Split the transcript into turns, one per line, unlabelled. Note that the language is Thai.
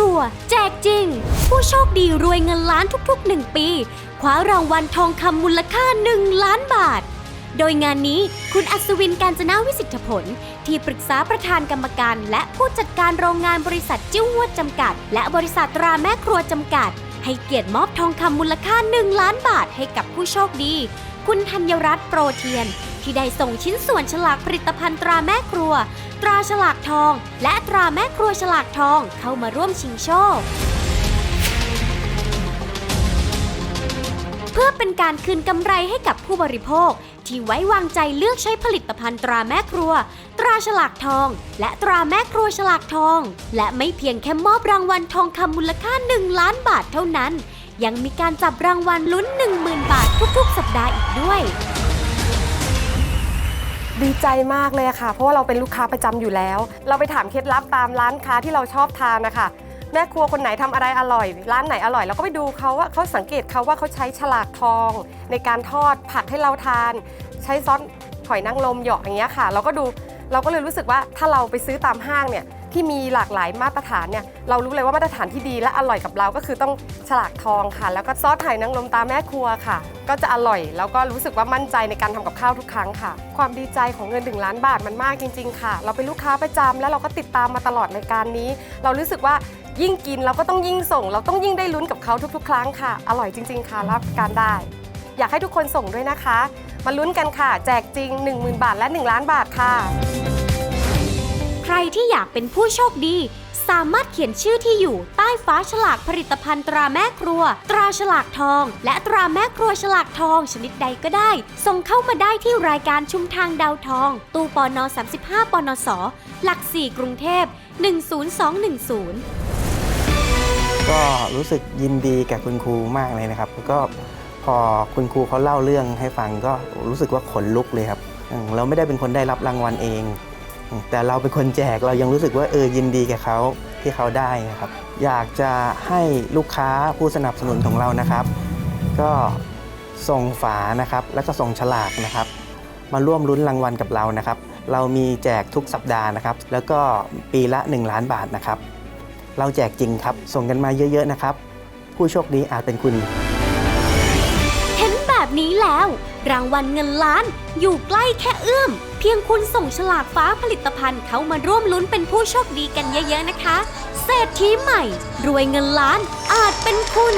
รัว แจกจริง ผู้โชคดีรวยเงินล้านทุกๆ 1 ปี คว้ารางวัลทองคำมูลค่า 1 ล้านบาท โดยงานนี้คุณอัศวินการจนาวิสิทธิผล ที่ปรึกษาประธานกรรมการ และผู้จัดการโรงงานบริษัทจิ้วหวดจำกัด และบริษัทตราแม่ครัวจำกัด ให้เกียรติมอบทองคำมูลค่า 1 ล้านบาทให้กับผู้โชคดี คุณธัญรัตน์โปรเทียน ที่ได้ส่งชิ้นส่วนฉลากผลิตภัณฑ์ตราแม่ครัว ตราฉลากทอง และตราแม่ครัวฉลากทองเข้ามาร่วมชิงโชค เพื่อเป็นการคืนกำไรให้กับผู้บริโภค ที่ไว้วางใจเลือกใช้ผลิตภัณฑ์ตราแม่ครัว ตราฉลากทอง และตราแม่ครัวฉลากทอง และไม่เพียงแค่มอบรางวัลทองคำมูลค่า 1 ล้านบาทเท่านั้น ยังมีการจับรางวัลลุ้น 10,000 บาททุกๆ สัปดาห์อีกด้วย
ดีใจมากเลยค่ะ เพราะว่าเราเป็นลูกค้าประจำอยู่แล้ว เราไปถามเคล็ดลับตามร้านค้าที่เราชอบทานนะคะแม่ครัวคนไหนทำอะไรอร่อย ร้านไหนอร่อยเราก็ไปดูเขาว่าเขาสังเกตเขาว่าเขาใช้ฉลากทอง ในการทอดผักให้เราทาน ใช้ซอสหอยนางรมหยาะอย่างเงี้ยค่ะ เราก็ดูเราก็เลยรู้สึกว่าถ้าเราไปซื้อตามห้างเนี่ย ที่มีหลากหลายมาตรฐานเนี่ยเรารู้เลยว่ามาตรฐานที่ดีและอร่อยกับเราก็คือต้องฉลากทองค่ะ แล้วก็ซอสหอยนางรมตาแม่ครัวค่ะ ก็จะอร่อยแล้วก็รู้สึกว่ามั่นใจในการทำกับข้าวทุกครั้งค่ะ ความดีใจของเงินถึงล้านบาทมันมากจริง ๆ ค่ะ เราเป็นลูกค้าประจำแล้วเราก็ติดตามมาตลอดรายการนี้ เรารู้สึกว่ายิ่งกินเราก็ต้องยิ่งส่ง เราต้องยิ่งได้ลุ้นกับเขาทุก ๆ ครั้งค่ะ อร่อยจริง ๆ ค่ะรับการได้ อยากให้ทุกคนส่งด้วยนะคะ มาลุ้นกันค่ะ แจกจริง 10,000 บาทและ 1 ล้านบาทค่ะ
ใครที่อยากเป็นผู้โชคดี สามารถเขียนชื่อที่อยู่ใต้ฝาฉลากผลิตภัณฑ์ตราแม่ครัว ตราฉลากทอง และตราแม่ครัวฉลากทองชนิดใดก็ได้ ส่งเข้ามาได้ที่รายการชุมทางดาวทอง ตู้ปอนอ35ปอนอสหลัก 4 กรุงเทพ10210
ก็รู้สึกยินดีกับคุณครูมากเลยนะครับ ก็พอคุณครูเขาเล่าเรื่องให้ฟังก็รู้สึกว่าขนลุกเลยครับ เราไม่ได้เป็นคนได้รับรางวัลเอง แต่เราเป็นคนแจกเรายังรู้สึกว่าเออยินดีกับเขาที่เขาได้นะครับ อยากจะให้ลูกค้าผู้สนับสนุนของเรานะครับ ก็ส่งฝานะครับ แล้วก็ส่งฉลากนะครับ มาร่วมลุ้นรางวัลกับเรานะครับ เรามีแจกทุกสัปดาห์นะครับ แล้วก็ปีละ 1 ล้านบาทนะครับ เราแจกจริงครับ ส่งกันมาเยอะๆนะครับ ผู้โชคดีอาจเป็นคุณ
นี้แล้ว รางวัลเงินล้านอยู่ใกล้แค่เอื้อม เพียงคุณส่งฉลากฟ้าผลิตภัณฑ์เขามาร่วมลุ้นเป็นผู้โชคดีกันเยอะๆนะคะ เศรษฐีใหม่ รวยเงินล้านอาจเป็นคุณ